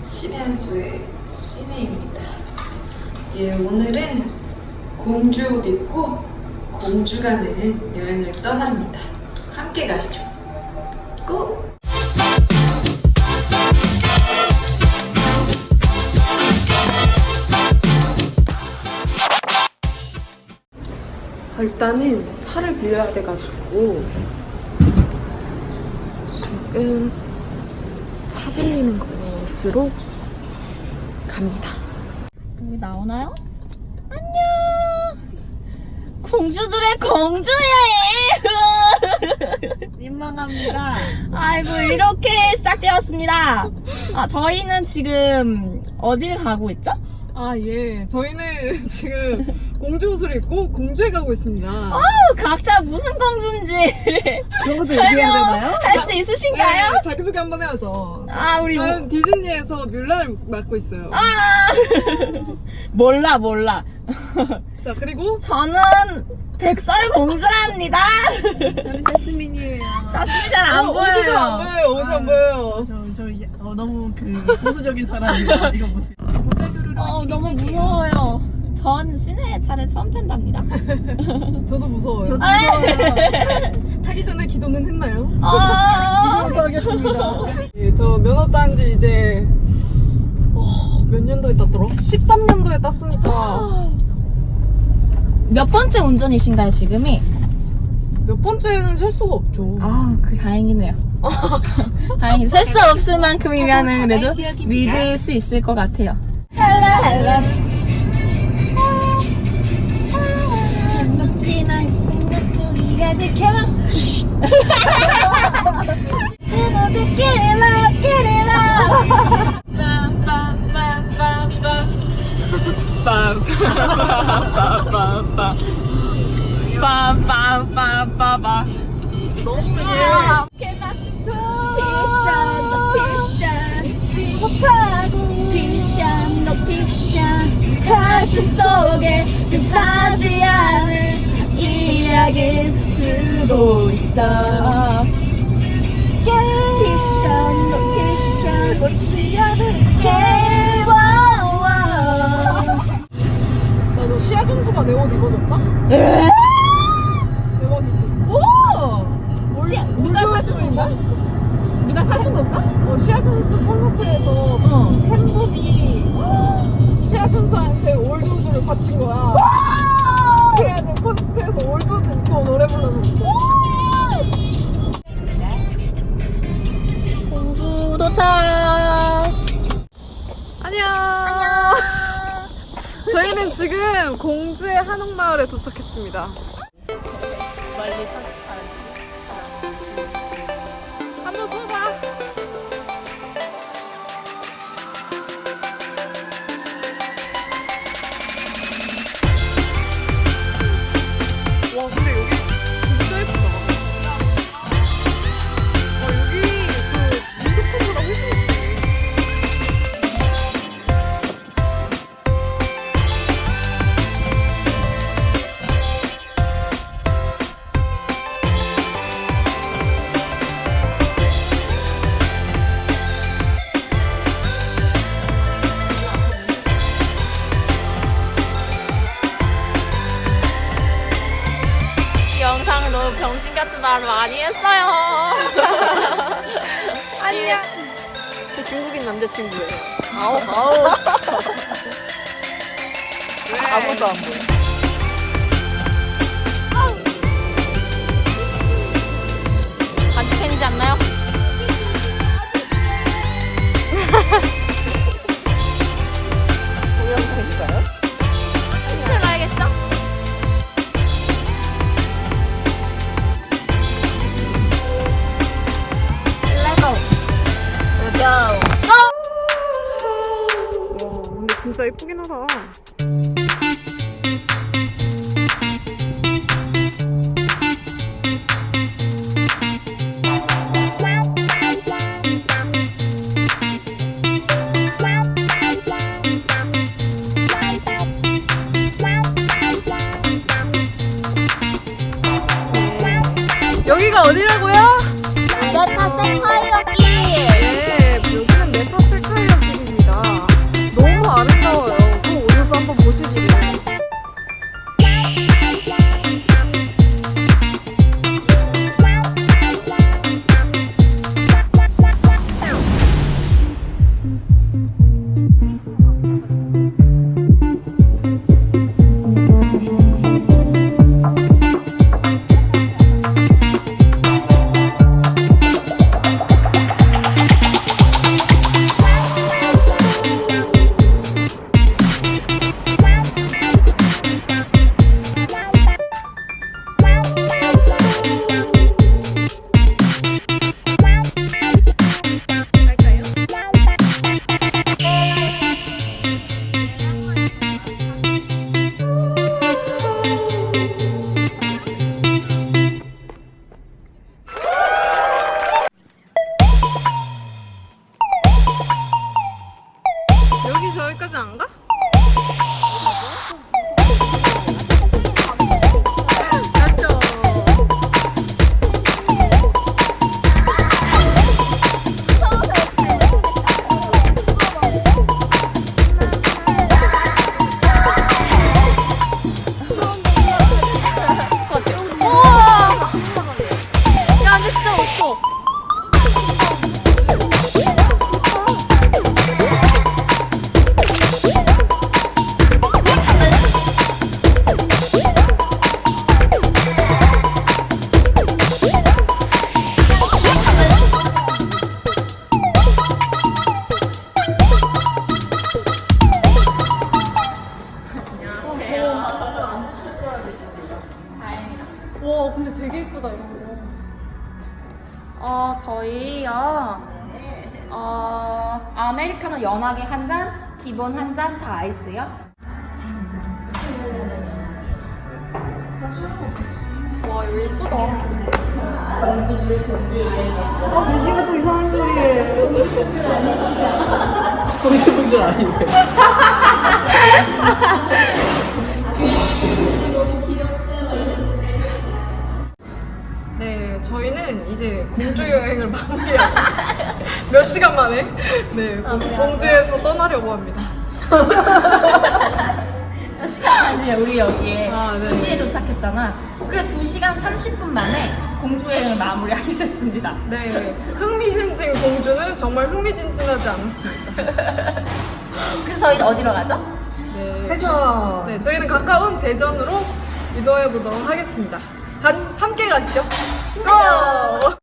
슈퍼맨소의 시내입니다. 예, 오늘은 공주 옷 입고 공주 가는 여행을 떠납니다. 함께 가시죠. 고! 일단은 차를 빌려야 돼가지고 지금 차 빌리는 곳으로 갑니다. 여기 나오나요? 안녕! 공주들의 공주여행! 민망합니다. 아이고, 이렇게 시작되었습니다. 아, 저희는 지금 어딜 가고 있죠? 아, 예. 저희는 지금 공주 옷을 입고 공주에 가고 있습니다. 어, 각자 무슨 공주인지 그런 것도 얘기해야 되나요? 할 수 있으신가요? 네, 자기소개 한번 해야죠. 아, 우리 저는 디즈니에서 뮬라를 맡고 있어요. 아! 몰라, 몰라. 자, 그리고 저는 백설 공주랍니다. 저는 제스민이에요. 자스민 잘 안 어, 보여요. 옷이 잘 안 보여요. 옷이 안 보여요. 저, 저 어, 너무 그 보수적인 사람이라 이거 보세요. 어, 너무 무서워요. 전 시내에 차를 처음 탄답니다. 저도 무서워요. 저도 아, 무서워요. 타기 전에 기도는 했나요? 아, 감사하겠습니다. 예, 저 면허 딴 지 이제 어, 몇 년도에 땄더라? 13년도에 땄으니까 몇 번째 운전이신가요, 지금이? 몇 번째는 셀 수가 없죠. 아, 그 다행이네요. 다행히 셀 수 없을 만큼이면은 그래도 믿을 수 있을 것 같아요. 헬라 먹지 피션 가슴 속에 급하지 않은 이야기 쓰고 있어 피션 너 피션 꽃이 않을게 나도 시야 준수가 내 옷 입어줬다? 대박이지. 오! 시, 누가 사준 건가? 누가 사준 건가? 어, 시야 준수 콘서트에서 어. 팬분이 시야 준수한테 올드우즈를 바친 거야. 콘서트에서 올드우즈 입고 노래 불러줬어. 공주 도착! 안녕. 저희는 지금 공주의 한옥마을에 도착했습니다. 한번 너무 병신 같은 말 많이 했어요. 안녕. 제 중국인 남자친구예요. 아우, 아우. 아무도 안 보여. 진짜 예쁘긴 하다. 여기가 어디라고요? 메타 세파이어 Música 저기까지 안 가? 와 근데 되게 예쁘다 이거. 어, 저희요. 어, 아메리카노 연하게 한 잔, 기본 한 잔, 다 아이스요. 와 이거 예쁘다. 아, 미지가 또 이상한 소리 해. 거기서 본줄 아니네. 네, 저희는 이제 공주 여행을 마무리하고 몇 시간 만에 네 공주에서 떠나려고 합니다. 몇 시간 만에 우리 여기에 아, 네. 2시에 도착했잖아. 그리고 2시간 30분 만에 공주 여행을 마무리하게 됐습니다. 네, 흥미진진 공주는 정말 흥미진진하지 않았습니다. 그래서 저희 어디로 가죠? 네, 해줘. 네, 저희는 가까운 대전으로 이동해 보도록 하겠습니다. 단 함께 가시죠. 고!